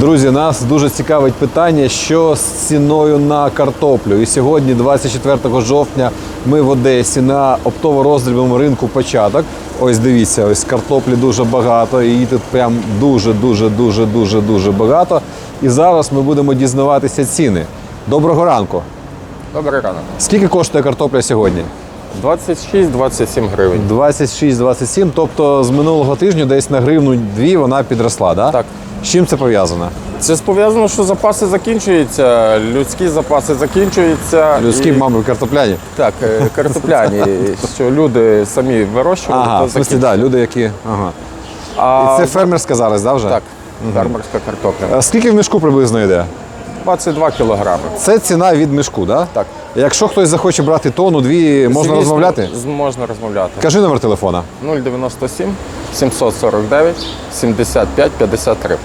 Друзі, нас дуже цікавить питання, що з ціною на картоплю. І сьогодні, 24 жовтня, ми в Одесі на оптово-роздрібному ринку початок. Ось дивіться, ось картоплі дуже багато, її тут прям дуже, дуже, дуже, дуже, дуже багато. І зараз ми будемо дізнаватися ціни. Доброго ранку. Добрий ранок. Скільки коштує картопля сьогодні? 26-27 гривень. 26-27, тобто з минулого тижня десь на гривну дві вона підросла, да? Так. З чим це пов'язано? Це пов'язано, що запаси закінчуються, людські запаси закінчуються. Людські, і- мабуть, картопляні. Так, е, картопляні, що люди самі вирощували, Ага, то в смысле, да, люди, які. Ага. А, І це фермерська зараз, да, вже? Так, фермерська картопля. А Скільки в мішку приблизно йде? 22 кілограми. Це ціна від мішку, да? Так. Якщо хтось захоче брати тонну, дві, можна Звісно, розмовляти? Можна розмовляти. Кажи номер телефона. 097 749 75 53.